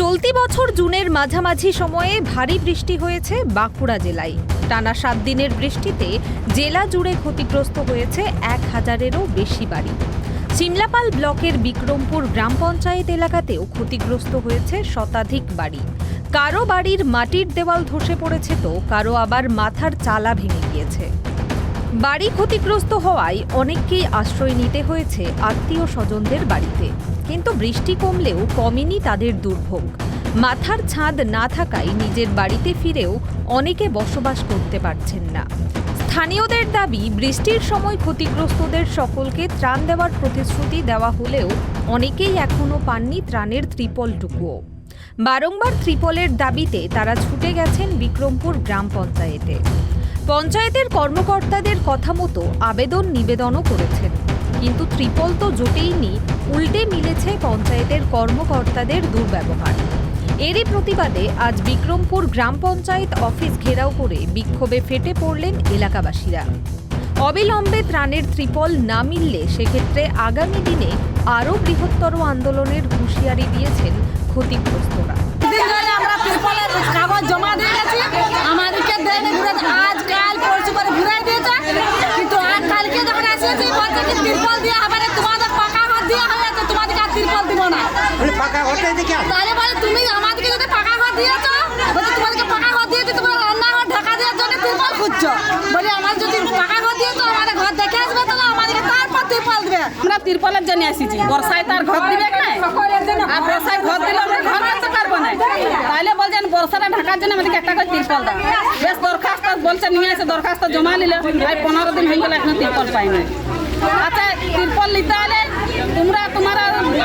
চলতি বছর জুনের মাঝামাঝি সময়ে ভারী বৃষ্টি হয়েছে বাঁকুড়া জেলায়। টানা সাত দিনের বৃষ্টিতে জেলা জুড়ে ক্ষতিগ্রস্ত হয়েছে এক হাজারেরও বেশি বাড়ি। সিমলাপাল ব্লকের বিক্রমপুর গ্রাম পঞ্চায়েত এলাকাতেও ক্ষতিগ্রস্ত হয়েছে শতাধিক বাড়ি। কারও বাড়ির মাটির দেওয়াল ধসে পড়েছে তো কারও আবার মাথার চালা ভেঙে গিয়েছে। বাড়ি ক্ষতিগ্রস্ত হওয়ায় অনেককেই আশ্রয় নিতে হয়েছে আত্মীয় স্বজনদের বাড়িতে। কিন্তু বৃষ্টি কমলেও কমেনি তাদের দুর্ভোগ। মাথার ছাদ না থাকায় নিজের বাড়িতে ফিরেও অনেকে বসবাস করতে পারছেন না। স্থানীয়দের দাবি, বৃষ্টির সময় ক্ষতিগ্রস্তদের সকলকে ত্রাণ দেওয়ার প্রতিশ্রুতি দেওয়া হলেও অনেকেই এখনও পাননি ত্রাণের ত্রিপলটুকুও বারংবার ত্রিপলের দাবিতে তারা ছুটে গেছেন বিক্রমপুর গ্রাম পঞ্চায়েতে। পঞ্চায়েতের কর্মকর্তাদের কথা মতো আবেদন নিবেদনও করেছেন। কিন্তু ত্রিপল তো জোটেইনি, উল্টে মিলেছে পঞ্চায়েতের কর্মকর্তাদের দুর্ব্যবহার। এরই প্রতিবাদে আজ বিক্রমপুর গ্রাম পঞ্চায়েত অফিস ঘেরাও করে বিক্ষোভে ফেটে পড়লেন এলাকাবাসীরা। অবিলম্বে ত্রাণের ত্রিপল না মিললে সেক্ষেত্রে আগামী দিনে আরও বৃহত্তর আন্দোলনের হুঁশিয়ারি দিয়েছেন ক্ষতিগ্রস্তরা দিন ধরে আমরা তিরপলের কাগজ জমা দিয়ে গেছি আমাদেরকে দেয়নি ঘুরে আজ কাল পরশু করে ঘুরাই দিয়েছে কিন্তু আর কালকে যখন এসেছি বলছে কি তিরপল দিয়ে হবে না তোমাদের পাকা ঘর দিয়ে হবে তো তোমাদেরকে আর তিরপল দিব না। পাকা ঘরটাই দেখে তাহলে বলে তুমি আমাদেরকে যদি পাকা ঘর দিয়েছ বলছে তোমাদেরকে পাকা ঘর দিয়েছি তোমার রান্নাঘর ঢাকা দেওয়ার জন্য তিরপল খুঁজছো। বলে আমার যদি পাকা ঘর দিয়েছ আমাদের ঘর দেখে আসবে তাহলে আমাদেরকে তারপর তিরপল দিবে। আমরা তিরপলের জন্য এসেছি বর্ষায় তার ঘর দিবে না আর বর্ষায় ঘর দিলে আমরা ঘর করতে পারব না। তাহলে বলছেন বর্ষাটা ঢাকার জন্য আমাদেরকে একটা করে তিরপল দাও। বেশ দরখাস্ত বলছে নিয়ে এসে দরখাস্ত জমা নিলে। প্রায় পনেরো দিন হয়ে গেল এখনও তিরপল পাইনি। আচ্ছা তিরপল নিতে হলে তোমরা তোমার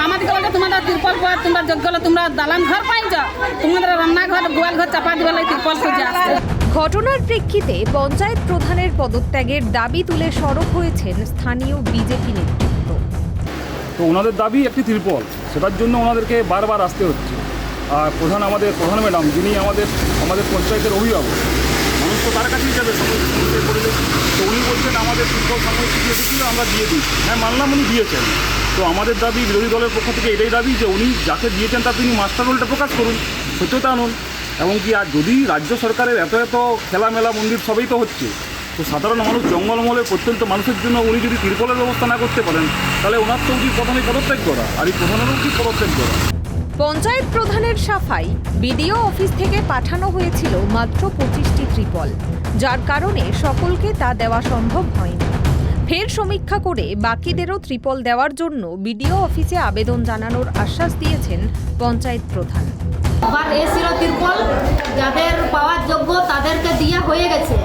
আমাদেরকে বলছে তোমরা তিরপল পাওয়ার তোমরা যোগ্য তোমরা দালান ঘর পাইছ। তোমাদের রান্নাঘর গোয়াল ঘর চাপা দিবে তিরপল খুঁজে আসছে। ঘটনার প্রেক্ষিতে পঞ্চায়েত প্রধানের পদত্যাগের দাবি তুলে সড়ক হয়েছেন স্থানীয় বিজেপি নেতৃত্ব। তো ওনাদের দাবি একটি তিরপল সেটার জন্য ওনাদেরকে বারবার আসতে হচ্ছে। আর প্রধান আমাদের, প্রধান ম্যাডাম, যিনি আমাদের আমাদের পঞ্চায়েতের অভিভাবক। মানুষ তো তার কাছেই যাবে তো উনি বলছেন, আমাদের তিরপল সময় দিয়ে দিচ্ছিল আমরা দিয়ে দিই। হ্যাঁ মানলাম উনি দিয়েছেন। তো আমাদের দাবি, বিরোধী দলের পক্ষ থেকে এটাই দাবি যে উনি যাকে দিয়েছেন, তার তিনি মাস্টার রোলটা প্রকাশ করুন, সত্যতা আনুন। এবং কি আর যদি রাজ্য সরকারের এত এত খেলামেলা মন্দির সবই তো হচ্ছে, তো সাধারণ মানুষ জঙ্গলমহলে প্রত্যন্ত মানুষের জন্য উনি যদি তিরপলের ব্যবস্থা না করতে পারেন, তাহলে ওনার তো উচিত প্রথমে পদত্যাগ করা, আর এই প্রধানেরও উচিত পদত্যাগ করা। পঞ্চায়েত প্রধানের সাফাই বিডিও অফিস থেকে পাঠানো হয়েছিল মাত্র পঁচিশটি ত্রিপল। যার কারণে সকলকে তা দেওয়া সম্ভব হয়নি। ফের সমীক্ষা করে বাকিদেরও ত্রিপল দেওয়ার জন্য বিডিও অফিসে আবেদন জানানোর আশ্বাস দিয়েছেন পঞ্চায়েত প্রধান। তিরপল, যাদের পাওয়ার যোগ্য তাদেরকে দিয়ে হয়ে গেছে।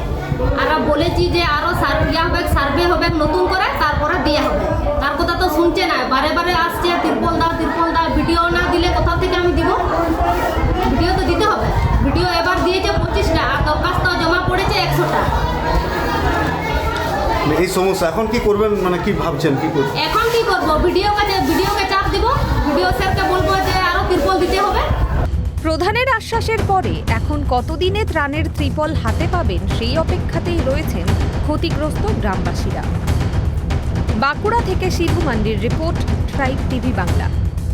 আর বলেছি যে আরও ইয়া হবে, সার্ভে হবে নতুন করে, তারপরে দিয়ে হবে। তার কথা তো শুনছে না, বারে বারে আসছে এই সমস্যা এখন কি করবেন? মানে কি ভাবছেন? কি করবেন এখন কি করব? ভিডিও কাছে ভিডিওকে চাপ দিব? ভিডিও স্যারকে বলব যে আরও তিরপল দিতে হবে। প্রধানের আশ্বাসের পরে এখন কতদিনে ত্রাণের ত্রিপল হাতে পাবেন সেই অপেক্ষাতেই রয়েছেন ক্ষতিগ্রস্ত গ্রামবাসীরা। বাঁকুড়া থেকে সিধু মান্ডির রিপোর্ট ট্রাইব টিভি বাংলা।